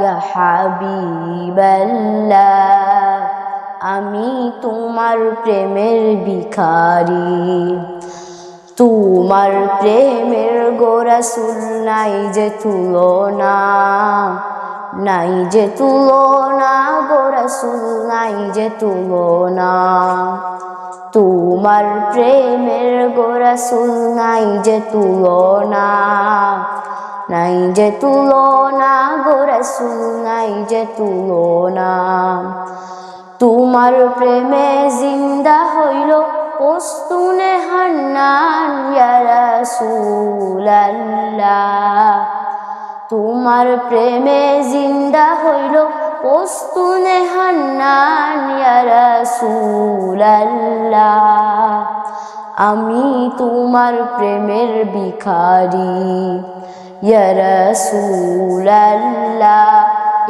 ইয়া হাবিবাল্লাহ, আমি তোমার প্রেমের ভিখারি। তোমার প্রেমের গোরাসুল নাই যে তুলনা, নাই যে তুলনা গোরাসুল নাই যে তুলনা। তোমার প্রেমের গোরাসুল নাই যে তুলনা নাই যে তুলনা গোরাসুল নাই যে তুলনা। তোমার প্রেমে জিন্দা হইল পস্তুনে হান্নান ইয়া রাসূলাল্লাহ। তোমার প্রেমে জিন্দা হইল পস্তুনে হান্নান ইয়া রাসূলাল্লাহ। আমি তোমার প্রেমের ভিখারি। ইয়া রাসূলাল্লাহ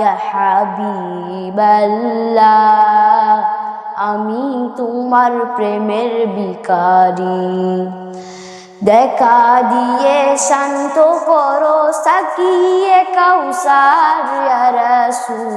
ইয়া হাবিবাল্লাহ আমি তোমার প্রেমের ভিখারি। দেখা দিয়ে শান্ত করো সাকিয়ে কাউসার রাসূলাল্লাহ।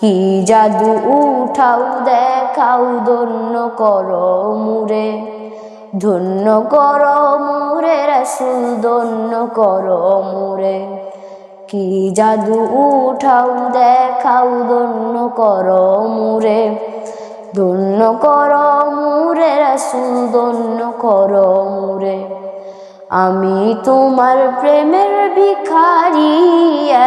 কি জাদু উঠাও, দেখাও, ধন্য কর মুরে ধন্য করো মুরে রসুল, ধন্য কর মুরে কি জাদু উঠাও, দেখাও, ধন্য কর মুরে ধন্য করো মুরে রসুল, ধন্য কর মুরে আমি তোমার প্রেমের ভিখারি ইয়া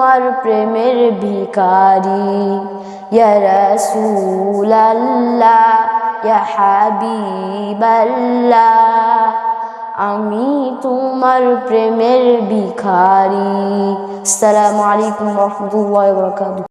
তোমার প্রেমের ভিখারি। ইয়া রাসূলাল্লাহ, ইয়া হাবিবাল্লাহ, আমি তোমার প্রেমের ভিখারি। আসসালামু আলাইকুম রাহমাতুল্লাহি ওয়া বারাকাতুহু।